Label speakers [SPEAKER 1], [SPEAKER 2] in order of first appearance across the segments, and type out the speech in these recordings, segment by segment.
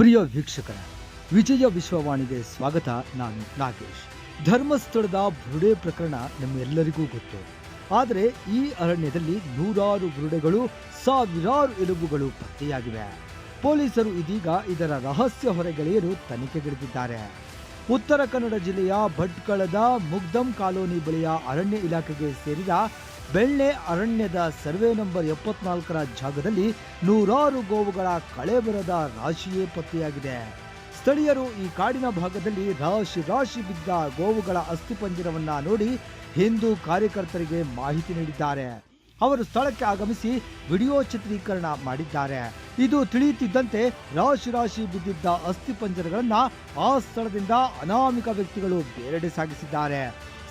[SPEAKER 1] ಪ್ರಿಯ ವೀಕ್ಷಕರ, ವಿಜಯ ವಿಶ್ವವಾಣಿಗೆ ಸ್ವಾಗತ. ನಾನು ನಾಗೇಶ್. ಧರ್ಮಸ್ಥಳದ ಬುರುಡೆ ಪ್ರಕರಣ ನಮ್ಮೆಲ್ಲರಿಗೂ ಗೊತ್ತು. ಆದರೆ ಈ ಅರಣ್ಯದಲ್ಲಿ ನೂರಾರು ಬುರುಡೆಗಳು, ಸಾವಿರಾರು ಎಲುಬುಗಳು ಪತ್ತೆಯಾಗಿವೆ. ಪೊಲೀಸರು ಇದೀಗ ಇದರ ರಹಸ್ಯ ಹೊರಗೆಳೆಯರು ತನಿಖೆಗಿಳಿದಿದ್ದಾರೆ. ಉತ್ತರ ಕನ್ನಡ ಜಿಲ್ಲೆಯ ಭಟ್ಕಳದ ಮುಗ್ದಂ ಕಾಲೋನಿ ಬಳಿಯ ಅರಣ್ಯ ಇಲಾಖೆಗೆ ಸೇರಿದ ಬೆಳ್ಳೆ ಅರಣ್ಯದ ಸರ್ವೆ ನಂಬರ್ ಎಪ್ಪತ್ನಾಲ್ಕರ ಜಾಗದಲ್ಲಿ ನೂರಾರು ಗೋವುಗಳ ಕಳೆಬರದ ರಾಶಿಯೇ ಪತ್ತೆಯಾಗಿದೆ. ಸ್ಥಳೀಯರು ಈ ಕಾಡಿನ ಭಾಗದಲ್ಲಿ ರಾಶಿ ರಾಶಿ ಬಿದ್ದ ಗೋವುಗಳ ಅಸ್ಥಿಪಂಜರವನ್ನ ನೋಡಿ ಹಿಂದೂ ಕಾರ್ಯಕರ್ತರಿಗೆ ಮಾಹಿತಿ ನೀಡಿದ್ದಾರೆ. ಅವರು ಸ್ಥಳಕ್ಕೆ ಆಗಮಿಸಿ ವಿಡಿಯೋ ಚಿತ್ರೀಕರಣ ಮಾಡಿದ್ದಾರೆ. ಇದು ತಿಳಿಯುತ್ತಿದ್ದಂತೆ ರಾಶಿ ರಾಶಿ ಬಿದ್ದಿದ್ದ ಅಸ್ಥಿಪಂಜರಗಳನ್ನ ಆ ಸ್ಥಳದಿಂದ ಅನಾಮಿಕ ವ್ಯಕ್ತಿಗಳು ಬೇರೆಡೆ ಸಾಗಿಸಿದ್ದಾರೆ.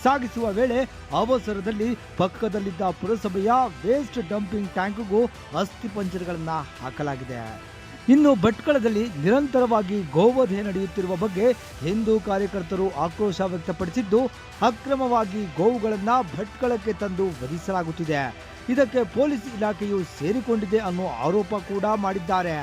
[SPEAKER 1] ಸಾಗಿಸುವ ವೇಳೆ ಅವಸರದಲ್ಲಿ ಪಕ್ಕದಲ್ಲಿದ್ದ ಪುರಸಭೆಯ ವೇಸ್ಟ್ ಡಂಪಿಂಗ್ ಟ್ಯಾಂಕ್ಗೂ ಅಸ್ಥಿಪಂಜರಗಳನ್ನು ಹಾಕಲಾಗಿದೆ. ಇನ್ನು ಭಟ್ಕಳದಲ್ಲಿ ನಿರಂತರವಾಗಿ ಗೋವಧೆ ನಡೆಯುತ್ತಿರುವ ಬಗ್ಗೆ ಹಿಂದೂ ಕಾರ್ಯಕರ್ತರು ಆಕ್ರೋಶ ವ್ಯಕ್ತಪಡಿಸಿದ್ದು, ಅಕ್ರಮವಾಗಿ ಗೋವುಗಳನ್ನು ಭಟ್ಕಳಕ್ಕೆ ತಂದು ವಧಿಸಲಾಗುತ್ತಿದೆ. ಇದಕ್ಕೆ ಪೊಲೀಸ್ ಇಲಾಖೆಯು ಸೇರಿಕೊಂಡಿದೆ ಅನ್ನೋ ಆರೋಪ ಕೂಡ ಮಾಡಿದ್ದಾರೆ.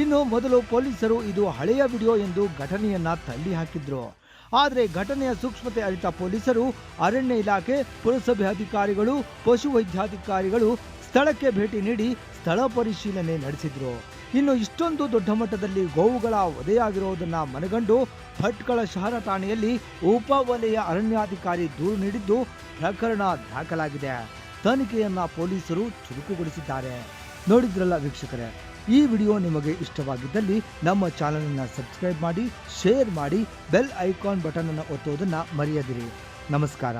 [SPEAKER 1] ಇನ್ನು ಮೊದಲು ಪೊಲೀಸರು ಇದು ಹಳೆಯ ವಿಡಿಯೋ ಎಂದು ಘಟನೆಯನ್ನ ತಳ್ಳಿ ಹಾಕಿದ್ರು ಆದರೆ ಘಟನೆಯ ಸೂಕ್ಷ್ಮತೆ ಅರಿತ ಪೊಲೀಸರು ಅರಣ್ಯ ಇಲಾಖೆ, ಪುರಸಭೆ ಅಧಿಕಾರಿಗಳು ಪಶುವೈದ್ಯಾಧಿಕಾರಿಗಳು ಸ್ಥಳಕ್ಕೆ ಭೇಟಿ ನೀಡಿ ಸ್ಥಳ ಪರಿಶೀಲನೆ ನಡೆಸಿದ್ರು. ಇನ್ನು ಇಷ್ಟೊಂದು ದೊಡ್ಡ ಮಟ್ಟದಲ್ಲಿ ಗೋವುಗಳ ವಧೆಯಾಗಿರುವುದನ್ನ ಮನಗಂಡು ಭಟ್ಕಳ ಶಹರ ಠಾಣೆಯಲ್ಲಿ ಉಪ ವಲಯ ಅರಣ್ಯಾಧಿಕಾರಿ ದೂರು ನೀಡಿದ್ದು ಪ್ರಕರಣ ದಾಖಲಾಗಿದೆ. ತನಿಖೆಯನ್ನ ಪೊಲೀಸರು ಚುರುಕುಗೊಳಿಸಿದ್ದಾರೆ. ನೋಡಿದ್ರಲ್ಲ ವೀಕ್ಷಕರೇ. ಈ ವಿಡಿಯೋ ನಿಮಗೆ ಇಷ್ಟವಾಗಿದ್ದಲ್ಲಿ ನಮ್ಮ ಚಾನಲನ್ನು ಸಬ್ಸ್ಕ್ರೈಬ್ ಮಾಡಿ, ಶೇರ್ ಮಾಡಿ, ಬೆಲ್ ಐಕಾನ್ ಬಟನನ್ನು ಒತ್ತುವುದನ್ನ ಮರೆಯದಿರಿ. ನಮಸ್ಕಾರ.